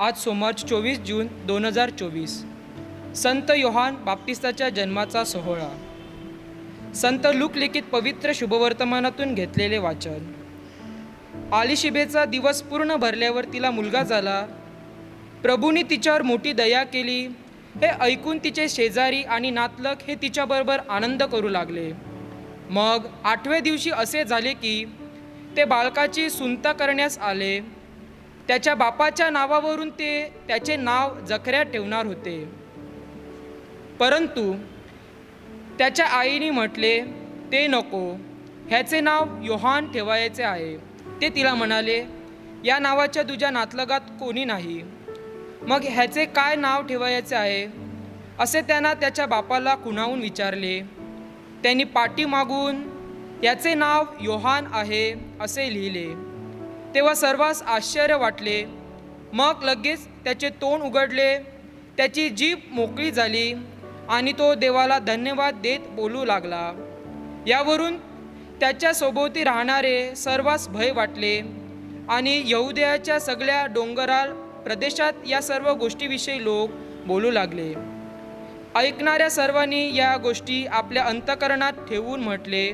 आज सोमवार चोवीस जून दोन हजार चोवीस. संत योहान बाप्तिस्ताच्या जन्माचा सोहळा. संत लुकलिखित पवित्र शुभवर्तमानातून घेतलेले वाचन. आलिशिबेचा दिवस पूर्ण भरल्यावर तिला मुलगा झाला. प्रभूंनी तिच्यावर मोठी दया केली. हे ऐकून तिचे शेजारी आणि नातलक हे तिच्याबरोबर आनंद करू लागले. मग आठव्या दिवशी असे झाले की ते बालकाची सुनता करण्यास आले. त्याच्या बापाच्या नावावरून ते त्याचे नाव जखऱ्या ठेवणार होते. परंतु त्याच्या आईने म्हटले ते नको. ह्याचे नाव योहान ठेवायचे आहे. ते तिला म्हणाले या नावाच्या तुझ्या नातलगात कोणी नाही. मग ह्याचे काय नाव ठेवायचे आहे? असे त्यांना त्याच्या बापाला कुणाहून विचारले. त्यांनी पाठी मागून याचे नाव योहान आहे असे लिहिले. तेव्हा सर्वांस आश्चर्य वाटले. मग लगेच त्याचे तोंड उघडले. त्याची जीभ मोकळी झाली आणि तो देवाला धन्यवाद देत बोलू लागला. यावरून त्याच्या सोबती राहणारे सर्वांस भय वाटले आणि यहुदयाच्या सगळ्या डोंगराळ प्रदेशात या सर्व गोष्टीविषयी लोक बोलू लागले. ऐकणाऱ्या सर्वांनी या गोष्टी आपल्या अंतकरणात ठेवून म्हटले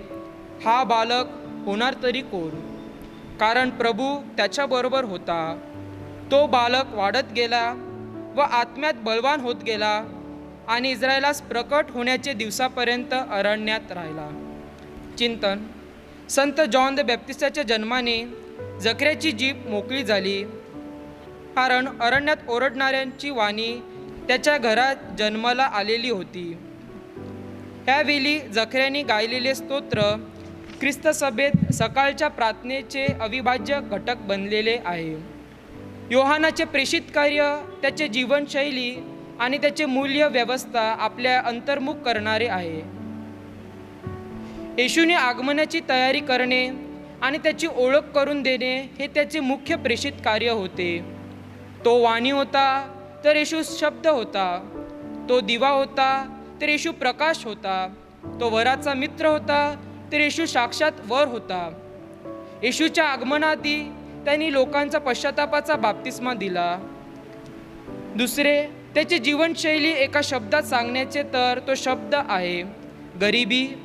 हा बालक होणार तरी कोण? कारण प्रभू त्याच्याबरोबर होता. तो बालक वाढत गेला व आत्म्यात बलवान होत गेला आणि इस्रायलास प्रकट होण्याचे दिवसापर्यंत अरण्यात राहिला. चिंतन. संत जॉन द बॅप्टिस्टाच्या जन्माने जखऱ्याची जीभ मोकळी झाली. कारण अरण्यात ओरडणाऱ्यांची वाणी त्याच्या घरात जन्माला आलेली होती. ह्यावेळी जखऱ्याने गायलेले स्तोत्र ख्रिस्त सभेत सकाळच्या प्रार्थनेचे अविभाज्य घटक बनलेले आहे. योहानाचे प्रेषित कार्य त्याचे जीवनशैली आणि त्याचे मूल्य व्यवस्था आपल्या अंतर्मुख करणारे आहे. येशूने आगमनाची तयारी करणे आणि त्याची ओळख करून देणे हे त्याचे मुख्य प्रेषित कार्य होते. तो वाणी होता तर येशू शब्द होता. तो दिवा होता तर येशू प्रकाश होता. तो वराचा मित्र होता तर येशू साक्षात वर होता. येशूच्या आगमनाआधी त्यांनी लोकांचा पश्चातापाचा बाप्तिस्मा दिला. दुसरे त्याची जीवनशैली एका शब्दात सांगण्याचे तर तो शब्द आहे गरिबी.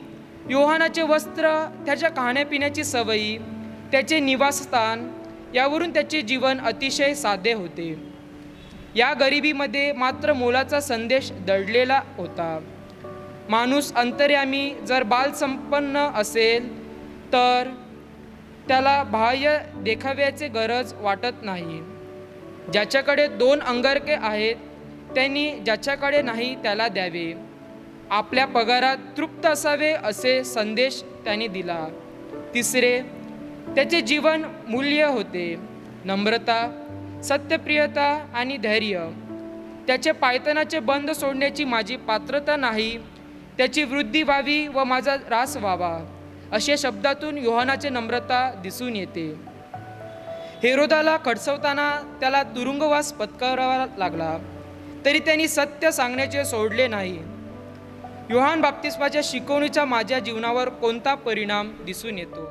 योहानाचे वस्त्र त्याच्या खाण्यापिण्याची सवयी त्याचे निवासस्थान यावरून त्याचे जीवन अतिशय साधे होते. या गरिबीमध्ये मात्र मोलाचा संदेश दडलेला होता. माणूस अंतर्यामी जर बालसंपन्न असेल तर त्याला बाह्य देखाव्याचे गरज वाटत नाही. ज्याच्याकडे दोन अंगरके आहेत त्यांनी ज्याच्याकडे नाही त्याला द्यावे. आपल्या पगारात तृप्त असावे असे संदेश त्यांनी दिला. तिसरे त्याचे जीवन मूल्य होते. नम्रता सत्यप्रियता आणि धैर्य. त्याचे पायतनाचे बंद सोडण्याची माझी पात्रता नाही त्याची वृद्धी व्हावी व माझा रास व्हावा अशा शब्दातून योहानाचे नम्रता दिसून येते. हेरोदाला खडसवताना त्याला तुरुंगवास पत्करावा लागला तरी त्यांनी सत्य सांगण्याचे सोडले नाही. योहान बाप्तिस्माच्या शिकवणीचा माझ्या जीवनावर कोणता परिणाम दिसून येतो?